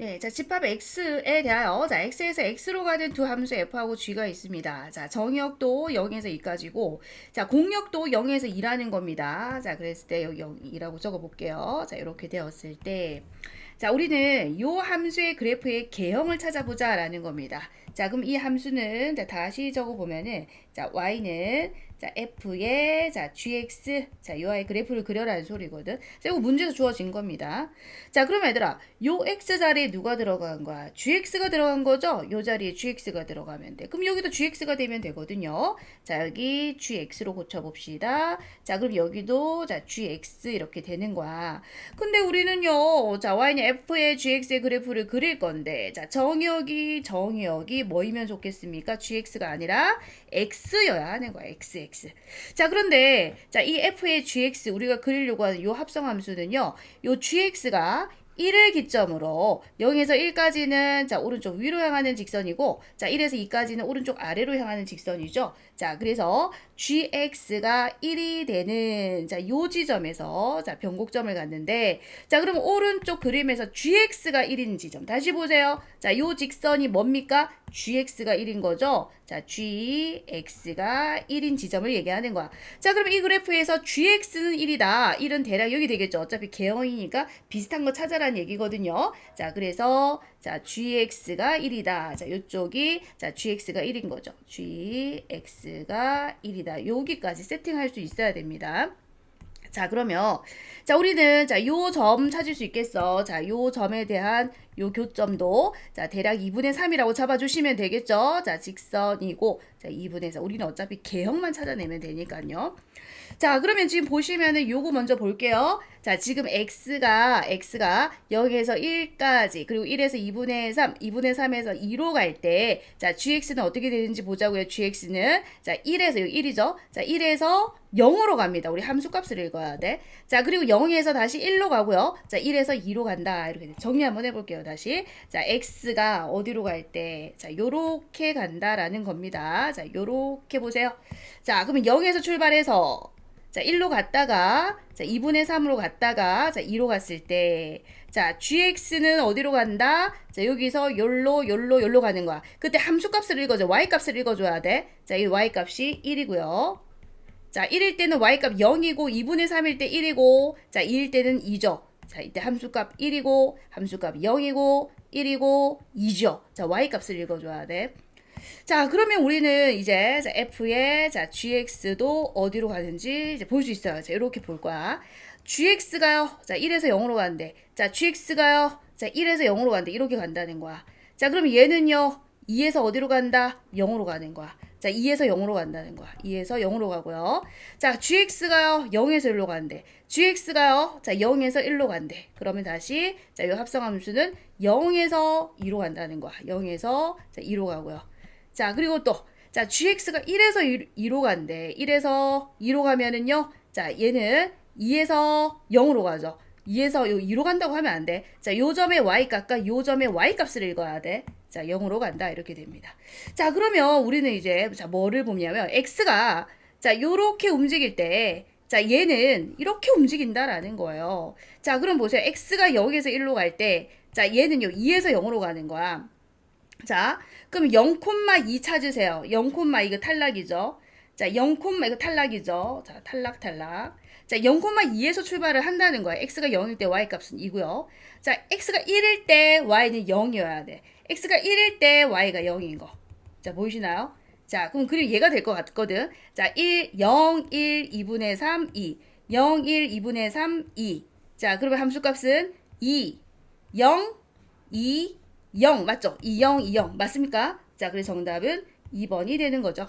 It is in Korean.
네, 자, 집합 x에 대하여, 자, x에서 x로 가는 두 함수 f하고 g가 있습니다. 자, 정역도 0에서 2까지고, 자, 공역도 0에서 2라는 겁니다. 자, 그랬을 때 여기 0이라고 적어 볼게요. 자, 이렇게 되었을 때, 자, 우리는 요 함수의 그래프의 개형을 찾아보자 라는 겁니다. 자, 그럼 이 함수는, 자, 다시 적어 보면은, 자, y는, 자, f의, 자, gx, 자, 요 아이 그래프를 그려라는 소리거든. 자, 이거 문제에서 주어진 겁니다. 자, 그럼 얘들아, 요 x 자리에 누가 들어간 거야? gx가 들어간 거죠? 요 자리에 gx가 들어가면 돼. 그럼 여기도 gx가 되면 되거든요. 자, 여기 gx로 고쳐봅시다. 자, 그럼 여기도, 자, gx 이렇게 되는 거야. 근데 우리는요, 자, y는 f의 gx의 그래프를 그릴 건데, 자, 정역이, 정역이 뭐이면 좋겠습니까? gx가 아니라 x여야 하는 거야, x, x. 자, 그런데, 자, 이 f의 gx, 우리가 그리려고 하는 요 합성 함수는요, 요 gx가 1을 기점으로 0에서 1까지는 자 오른쪽 위로 향하는 직선이고 자 1에서 2까지는 오른쪽 아래로 향하는 직선이죠. 자 그래서 gx가 1이 되는 자요 지점에서 자 변곡점을 갔는데 자 그러면 오른쪽 그림에서 gx가 1인 지점 다시 보세요. 자요 직선이 뭡니까? Gx가 1인 거죠. 자 gx가 1인 지점을 얘기하는 거야. 자 그럼 이 그래프에서 gx는 1이다. 1은 대략 여기 되겠죠. 어차피 개형이니까 비슷한 거 찾아라는 얘기거든요. 자 그래서 자 gx가 1이다. 자 요쪽이 자 gx가 1인 거죠. gx가 1이다. 여기까지 세팅할 수 있어야 됩니다. 자, 그러면 자, 우리는 자, 요 점 찾을 수 있겠어. 자, 요 점에 대한 요 교점도 자, 대략 2분의 3이라고 잡아 주시면 되겠죠? 자, 직선이고 자, 2분의 4. 우리는 어차피 개형만 찾아내면 되니까요. 자, 그러면 지금 보시면은 요거 먼저 볼게요. 자, 지금 x가 x가 0에서 1까지 그리고 1에서 2분의 3, 2분의 3에서 2로 갈 때 자, gx는 어떻게 되는지 보자고요. gx는 자, 1에서 여기 1이죠. 자, 1에서 0으로 갑니다. 우리 함수 값을 읽어야 돼. 자, 그리고 0에서 다시 1로 가고요. 자, 1에서 2로 간다. 이렇게 돼. 정리 한번 해 볼게요. 다시. 자, x가 어디로 갈 때 자, 요렇게 간다라는 겁니다. 자, 요렇게 보세요. 자, 그러면 0에서 출발해서 자, 1로 갔다가 자, 2분의 3으로 갔다가 자, 2로 갔을 때 자, gx는 어디로 간다? 자, 여기서 열로 열로 열로 가는 거야. 그때 함수 값을 읽어줘. y 값을 읽어 줘야 돼. 자, 이 y 값이 1이고요. 자, 1일 때는 y값 0이고 2분의 3일 때 1이고 자, 2일 때는 2죠. 자, 이때 함수값 1이고 함수값 0이고 1이고 2죠. 자, y값을 읽어 줘야 돼. 자, 그러면 우리는 이제 자, f의 자, gx도 어디로 가는지 이제 볼 수 있어요. 자, 이렇게 볼 거야. gx가요. 자, 1에서 0으로 가는데. 자, gx가요. 자, 1에서 0으로 가는데 이렇게 간다는 거야. 자, 그럼 얘는요. 2에서 어디로 간다? 0으로 가는 거야. 자, 2에서 0으로 간다는 거야. 2에서 0으로 가고요. 자, gx가요. 0에서 1로 간대. gx가요. 자, 0에서 1로 간대. 그러면 다시 자, 이 합성함수는 0에서 2로 간다는 거야. 0에서 자, 2로 가고요. 자, 그리고 또, 자, gx가 1에서 2, 로 간대. 1에서 2로 가면은요, 자, 얘는 2에서 0으로 가죠. 2에서 2로 간다고 하면 안 돼. 자, 요 점의 y 값과 요 점의 y 값을 읽어야 돼. 자, 0으로 간다. 이렇게 됩니다. 자, 그러면 우리는 이제, 자, 뭐를 보냐면, x가, 자, 요렇게 움직일 때, 자, 얘는 이렇게 움직인다라는 거예요. 자, 그럼 보세요. x가 0에서 1로 갈 때, 자, 얘는요, 2에서 0으로 가는 거야. 자, 그럼 0,2 찾으세요. 0, 이거 탈락이죠. 자, 0, 이거 탈락이죠. 자, 탈락, 탈락. 자, 0,2에서 출발을 한다는 거야. x가 0일 때 y 값은 2고요. 자, x가 1일 때 y는 0이어야 돼. x가 1일 때 y가 0인 거. 자, 보이시나요? 자, 그럼 그리고 얘가 될 것 같거든. 자, 1, 0, 1, 2분의 3, 2. 0, 1, 2분의 3, 2. 자, 그러면 함수 값은 2, 0, 2, 0 맞죠? 2, 0, 2, 0 맞습니까? 자, 그래서 정답은 2번이 되는 거죠.